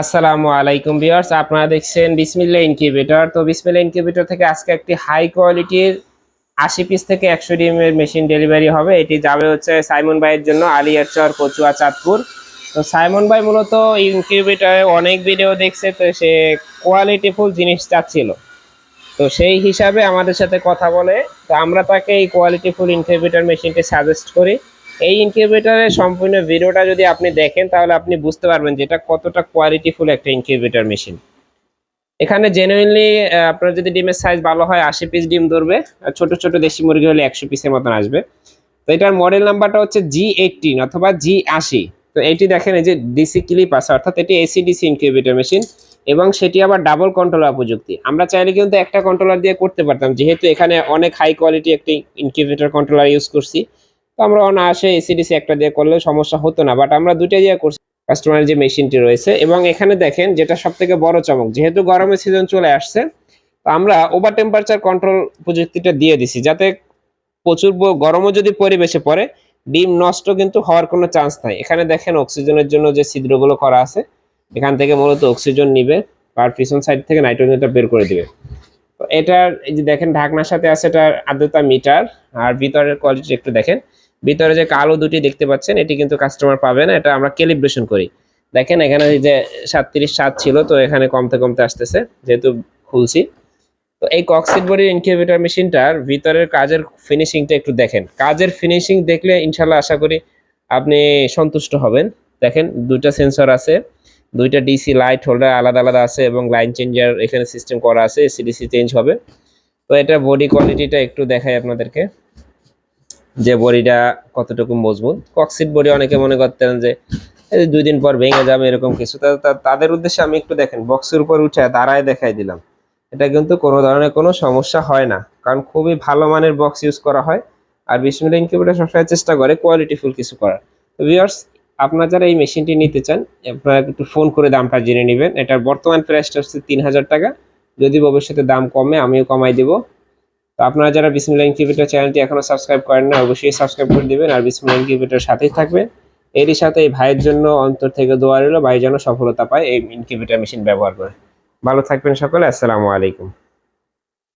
আসসালামু আলাইকুম ভিউয়ার্স, আপনারা দেখছেন বিসমিল্লা ইনকিউবেটর। তো বিসমিল্লা ইনকিউবেটর থেকে আজকে একটি হাই কোয়ালিটির আশি পিস থেকে একশো ডিমের মেশিন ডেলিভারি হবে। এটি যাবে হচ্ছে সাইমন ভাইয়ের জন্য আলিয়ারচর কচুয়া, চাঁদপুর। তো সাইমন ভাই মূলত ইনকিউবেটরে অনেক ভিডিও দেখছে, তো সে কোয়ালিটিফুল জিনিস চাচ্ছিল। তো সেই হিসাবে আমাদের সাথে কথা বলে, তো আমরা তাকে এই কোয়ালিটিফুল ইনকিউবেটর মেশিনটি সাজেস্ট করি। এই ইনকিউবেটরের সম্পূর্ণ ভিডিওটা যদি আপনি দেখেন, তাহলে আপনি বুঝতে পারবেন যে এটা কতটা কোয়ালিটিফুল একটা ইনকিউবেটর মেশিন এখানে জেনুইনলি আপনার যদি ডিমের সাইজ ভালো হয়, আশি পিস ডিম ধরবে, আর ছোট ছোট দেশি মুরগি হলে একশো পিসের মতন আসবে। তো এটার মডেল নাম্বারটা হচ্ছে জি এইটিন অথবা জি আশি। তো এটি দেখেন, এই যে ডিসি ক্লিপ আছে, অর্থাৎ এটি এসি ডিসি ইনকিউবেটর মেশিন এবং সেটি আবার ডাবল কন্ট্রোলার প্রযুক্তি। আমরা চাইলে কিন্তু একটা কন্ট্রোলার দিয়ে করতে পারতাম, যেহেতু এখানে অনেক হাই কোয়ালিটি একটি ইনকিউবেটর কন্ট্রোলার ইউজ করছি। তো আমরা অনায়াসে এসিডিসি একটা দিয়ে করলে সমস্যা হতো না বাট আমরা দুইটা দিয়ে করছি। কাস্টমারের যে মেশিনটি রয়েছে, এবং এখানে দেখেন যেটা সব থেকে বড় চমক, যেহেতু গরমের সিজন চলে আসছে, তো আমরা ওভার টেম্পারেচার কন্ট্রোল প্রযুক্তিটা দিয়ে দিছি, যাতে প্রচুর গরমও যদি পরিবেশে পড়ে, ডিম নষ্ট কিন্তু হওয়ার কোনো চান্স নাই। এখানে দেখেন অক্সিজেনের জন্য যে ছিদ্রগুলো করা আছে, এখান থেকে মূলত অক্সিজেন নিবে, আর পিছন সাইড থেকে নাইট্রোজেনটা বের করে দিবে। তো এটার এই যে দেখেন ঢাকনার সাথে আছে এটার আর্দ্রতা মিটার, আর ভিতরের কোয়ালিটি একটু দেখেন। ভিতরে যে কালো দুটি দেখতে পাচ্ছেন, এটি কিন্তু কাস্টমার পাবে না, এটা আমরা ক্যালিব্রেশন করি। দেখেন এখানে যে সাতত্রিশ সাত ছিল, তো এখানে কমতে কমতে আসতেছে, যেহেতু খুলছি। তো এই কক্সিট বডির ইনকিউবেটর মেশিনটার ভিতরের কাজের ফিনিশিংটা একটু দেখেন। কাজের ফিনিশিং দেখলে ইনশাল্লাহ আশা করি আপনি সন্তুষ্ট হবেন। দেখেন দুইটা সেন্সর আছে, দুইটা ডিসি লাইট হোল্ডার আলাদা আলাদা আছে এবং লাইন চেঞ্জার এখানে সিস্টেম করা আছে এসিডিসি চেঞ্জ হবে। তো এটা বডি কোয়ালিটিটা একটু দেখাই আপনাদেরকে। যে বডিটা কতটুকু মজবুত? কক্সিট বডি অনেকে মনে করতেন যে দুই দিন পর ভেঙে যাবে এরকম কিছু। তাদের উদ্দেশ্যে আমি একটু দেখেন, বক্সের উপর উঠে দাঁড়ায় দেখাই দিলাম। এটা কিন্তু কোনো ধরনের কোনো সমস্যা হয় না, কারণ খুবই ভালো মানের বক্স ইউজ করা হয় আর বিসমিল্লা ইনকিউবেটর সবসময় চেষ্টা করে কোয়ালিটিফুল কিছু করার। তো ভিউয়ার্স, আপনারা যারা এই মেশিনটি নিতে চান, আপনারা একটু ফোন করে দামটা জেনে নেবেন। এটার বর্তমান প্রাইসটা হচ্ছে তিন হাজার টাকা। যদি ভবিষ্যতে দাম কমে, আমিও কমাই দেবো। তো আপনারা যারা বিসমিল্লা ইনকিউবেটর চ্যানেলটি এখনও সাবস্ক্রাইব করেন না, অবশ্যই সাবস্ক্রাইব করে দেবেন আর বিসমিল্লা ইনকিউবেটর সাথেই থাকবেন। এরই সাথে এই ভাইয়ের জন্য অন্তর থেকে দোয়া রইল, ভাই যেন সফলতা পায় এই ইনকিউবেটর মেশিন ব্যবহার করে। ভালো থাকবেন সকলে, আসসালামু আলাইকুম।